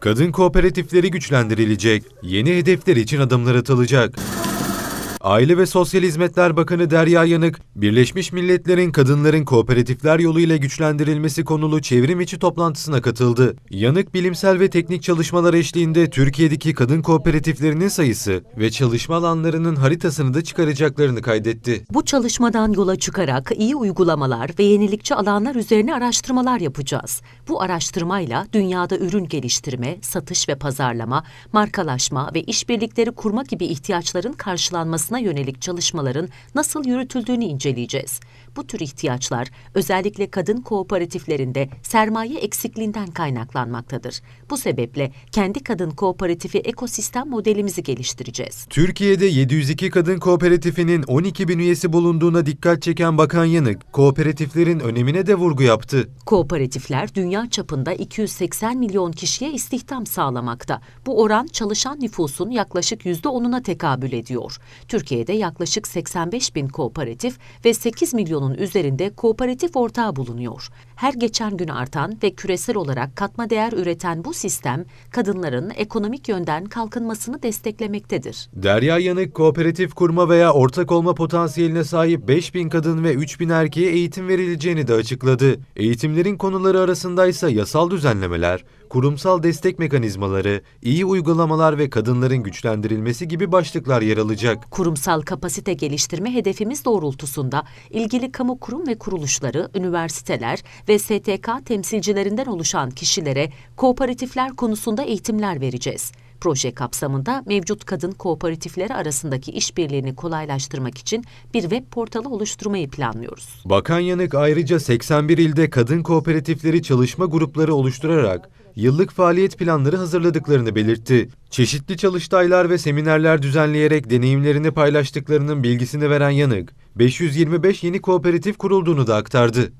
Kadın kooperatifleri güçlendirilecek, yeni hedefler için adımlar atılacak. Aile ve Sosyal Hizmetler Bakanı Derya Yanık, Birleşmiş Milletler'in kadınların kooperatifler yoluyla güçlendirilmesi konulu çevrim içi toplantısına katıldı. Yanık, bilimsel ve teknik çalışmalar eşliğinde Türkiye'deki kadın kooperatiflerinin sayısı ve çalışma alanlarının haritasını da çıkaracaklarını kaydetti. Bu çalışmadan yola çıkarak iyi uygulamalar ve yenilikçi alanlar üzerine araştırmalar yapacağız. Bu araştırmayla dünyada ürün geliştirme, satış ve pazarlama, markalaşma ve işbirlikleri kurma gibi ihtiyaçların karşılanmasına yönelik çalışmaların nasıl yürütüldüğünü inceleyeceğiz. Bu tür ihtiyaçlar özellikle kadın kooperatiflerinde sermaye eksikliğinden kaynaklanmaktadır. Bu sebeple kendi kadın kooperatifi ekosistem modelimizi geliştireceğiz. Türkiye'de 702 kadın kooperatifinin 12 bin üyesi bulunduğuna dikkat çeken Bakan Yanık, kooperatiflerin önemine de vurgu yaptı. Kooperatifler dünya çapında 280 milyon kişiye istihdam sağlamakta. Bu oran çalışan nüfusun yaklaşık %10'una tekabül ediyor. Türkiye'de yaklaşık 85 bin kooperatif ve 8 milyonun üzerinde kooperatif ortağı bulunuyor. Her geçen gün artan ve küresel olarak katma değer üreten bu sistem, kadınların ekonomik yönden kalkınmasını desteklemektedir. Derya Yanık, kooperatif kurma veya ortak olma potansiyeline sahip 5 bin kadın ve 3 bin erkeğe eğitim verileceğini de açıkladı. Eğitimlerin konuları arasındaysa yasal düzenlemeler, kurumsal destek mekanizmaları, iyi uygulamalar ve kadınların güçlendirilmesi gibi başlıklar yer alacak. Kurumsal kapasite geliştirme hedefimiz doğrultusunda ilgili kamu kurum ve kuruluşları, üniversiteler ve STK temsilcilerinden oluşan kişilere kooperatifler konusunda eğitimler vereceğiz. Proje kapsamında mevcut kadın kooperatifleri arasındaki işbirliğini kolaylaştırmak için bir web portalı oluşturmayı planlıyoruz. Bakan Yanık ayrıca 81 ilde kadın kooperatifleri çalışma grupları oluşturarak yıllık faaliyet planları hazırladıklarını belirtti. Çeşitli çalıştaylar ve seminerler düzenleyerek deneyimlerini paylaştıklarının bilgisini veren Yanık, 525 yeni kooperatif kurulduğunu da aktardı.